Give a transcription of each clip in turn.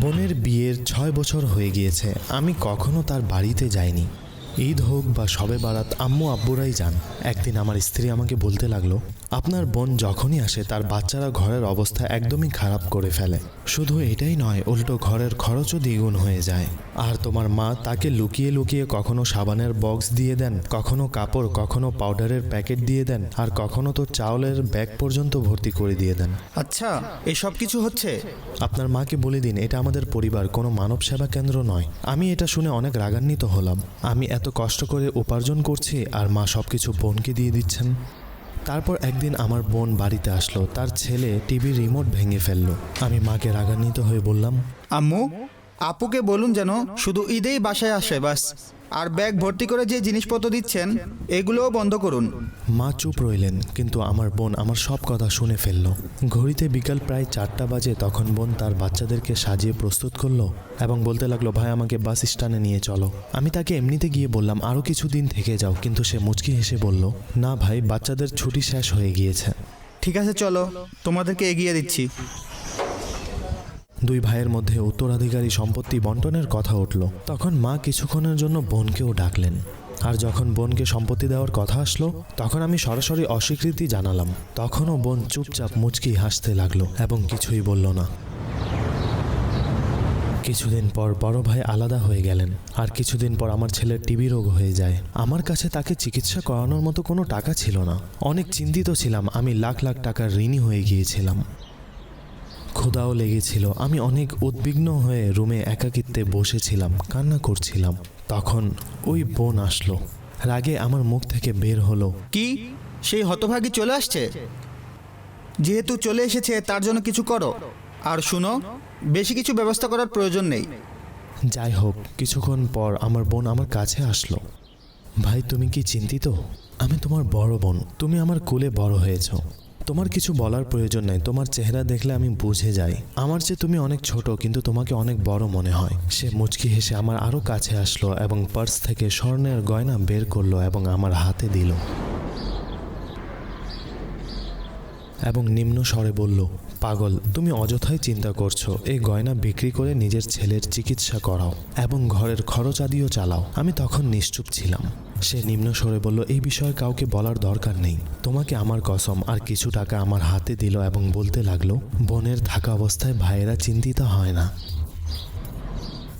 বোনের বিয়ের ছয় বছর হয়ে গিয়েছে। আমি কখনো তার বাড়িতে যাইনি। ঈদ হোক বা সবে বারাত, আম্মু আব্বুরাই যান। একদিন আমার স্ত্রী আমাকে বলতে লাগল আপনার বোন যখনই আসে তার বাচ্চারা ঘরের অবস্থা একদমই খারাপ করে ফেলে। শুধু এটাই নয় উল্টো ঘরের খরচও দ্বিগুণ হয়ে যায়। আর তোমার মা তাকে লুকিয়ে লুকিয়ে কখনো সাবানের বক্স দিয়ে দেন কখনো কাপড় কখনো পাউডারের প্যাকেট দিয়ে দেন আর কখনো তো চাউলের ব্যাগ পর্যন্ত ভর্তি করে দিয়ে দেন। আচ্ছা এসব কিছু হচ্ছে? আপনার মাকে বলে দিন এটা আমাদের পরিবার কোনো মানব সেবা কেন্দ্র নয়। আমি এটা শুনে অনেক রাগান্বিত হলাম। আমি এত কষ্ট করে উপার্জন করছি আর মা সব কিছু বোনকে দিয়ে দিচ্ছেন। তারপর একদিন আমার বোন বাড়িতে আসলো। তার ছেলে টিভির রিমোট ভেঙে ফেলল। আমি মাকে রাগান্বিত হয়ে বললাম, আম্মু, আপুকে বলুন যেন শুধু ঈদেই বাসায় আসে, বাস। আর ব্যাগ ভর্তি করে যে জিনিসপত্র দিচ্ছেন এগুলোও বন্ধ করুন। মা চুপ রইলেন কিন্তু আমার বোন আমার সব কথা শুনে ফেলল। ঘড়িতে বিকাল প্রায় চারটা বাজে তখন বোন তার বাচ্চাদেরকে সাজিয়ে প্রস্তুত করল এবং বলতে লাগল ভাই আমাকে বাস স্ট্যান্ডে নিয়ে চলো। আমি তাকে এমনিতে গিয়ে বললাম আরও কিছুদিন থেকে যাও। কিন্তু সে মুচকি হেসে বলল না ভাই বাচ্চাদের ছুটি শেষ হয়ে গিয়েছে। ঠিক আছে চলো তোমাদেরকে এগিয়ে দিচ্ছি। দুই ভাইয়ের মধ্যে উত্তরাধিকারী সম্পত্তি বন্টনের কথা উঠল। তখন মা কিছুক্ষণের জন্য বোনকেও ডাকলেন। আর যখন বোনকে সম্পত্তি দেওয়ার কথা আসলো, তখন আমি সরাসরি অস্বীকৃতি জানালাম। তখনও বোন চুপচাপ মুচকি হাসতে লাগল এবং কিছুই বলল না। কিছুদিন পর বড় ভাই আলাদা হয়ে গেলেন। আর কিছুদিন পর আমার ছেলের টিবি রোগ হয়ে যায়। আমার কাছে তাকে চিকিৎসা করানোর মতো কোনো টাকা ছিল না। অনেক চিন্তিত ছিলাম। আমি লাখ লাখ টাকার ঋণী হয়ে গিয়েছিলাম। ক্ষুধাও লেগেছিল। আমি অনেক উদ্বিগ্ন হয়ে রুমে একাকিত্বে বসেছিলাম কান্না করছিলাম। তখন ওই বোন আসলো। রাগে আমার মুখ থেকে বের হলো। কি? সেই হতভাগী চলে আসছে? যেহেতু চলে এসেছে তার জন্য কিছু করো। আর শুনো বেশি কিছু ব্যবস্থা করার প্রয়োজন নেই। যাই হোক কিছুক্ষণ পর আমার বোন আমার কাছে আসলো। ভাই তুমি কি চিন্তিত? আমি তোমার বড় বোন। তুমি আমার কোলে বড় হয়েছ। তোমার কিছু বলার প্রয়োজন নাই। তোমার চেহারা দেখলে আমি বুঝে যাই। আমার চেয়ে তুমি অনেক ছোট, কিন্তু তোমাকে অনেক বড় মনে হয়। সে মুচকি হেসে আমার আরও কাছে আসলো এবং পার্স থেকে স্বর্ণের গয়না বের করল এবং আমার হাতে দিল। এবং নিম্ন স্বরে বলল, পাগল, তুমি অযথাই চিন্তা করছ। এই গয়না বিক্রি করে নিজের ছেলের চিকিৎসা করাও এবং ঘরের খরচ আদিও চালাও। আমি তখন নিশ্চুপ ছিলাম। সে নিম্ন স্বরে বলল, এই বিষয়ে কাউকে বলার দরকার নেই। তোমাকে আমার কসম আর কিছু টাকা আমার হাতে দিল এবং বলতে লাগল, বোনের থাকা অবস্থায় ভাইয়েরা চিন্তিত হয় না।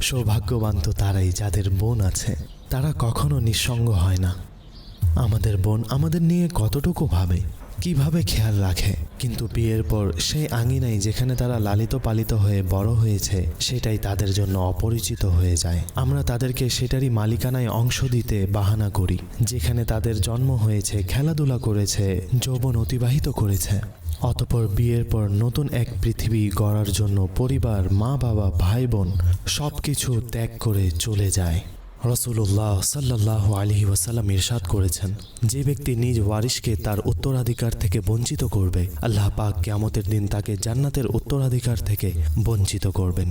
সৌভাগ্যবান তো তারাই যাদের বোন আছে। তারা কখনো নিঃসঙ্গ হয় না। আমাদের বোন আমাদের নিয়ে কতটুকু ভাবে? কীভাবে খেয়াল রাখে? কিন্তু বিয়ের পর সেই আঙিনাই যেখানে তারা লালিত পালিত হয়ে বড় হয়েছে, সেটাই তাদের জন্য অপরিচিত হয়ে যায়। আমরা তাদেরকে সেটারই মালিকানায় অংশ দিতে বাহানা করি, যেখানে তাদের জন্ম হয়েছে, খেলাধুলা করেছে, যৌবন অতিবাহিত করেছে। অতপর বিয়ের পর নতুন এক পৃথিবী গড়ার জন্য পরিবার মা বাবা ভাই বোন সব কিছু ত্যাগ করে চলে যায়। রসুল্লাহ সাল্লাহ আলহি ওয়াসাল্লাম ইরশাদ করেছেন, যে ব্যক্তি নিজ ওয়ারিশকে তার উত্তরাধিকার থেকে বঞ্চিত করবে, আল্লাহ পাক কেয়ামতের দিন তাকে জান্নাতের উত্তরাধিকার থেকে বঞ্চিত করবেন।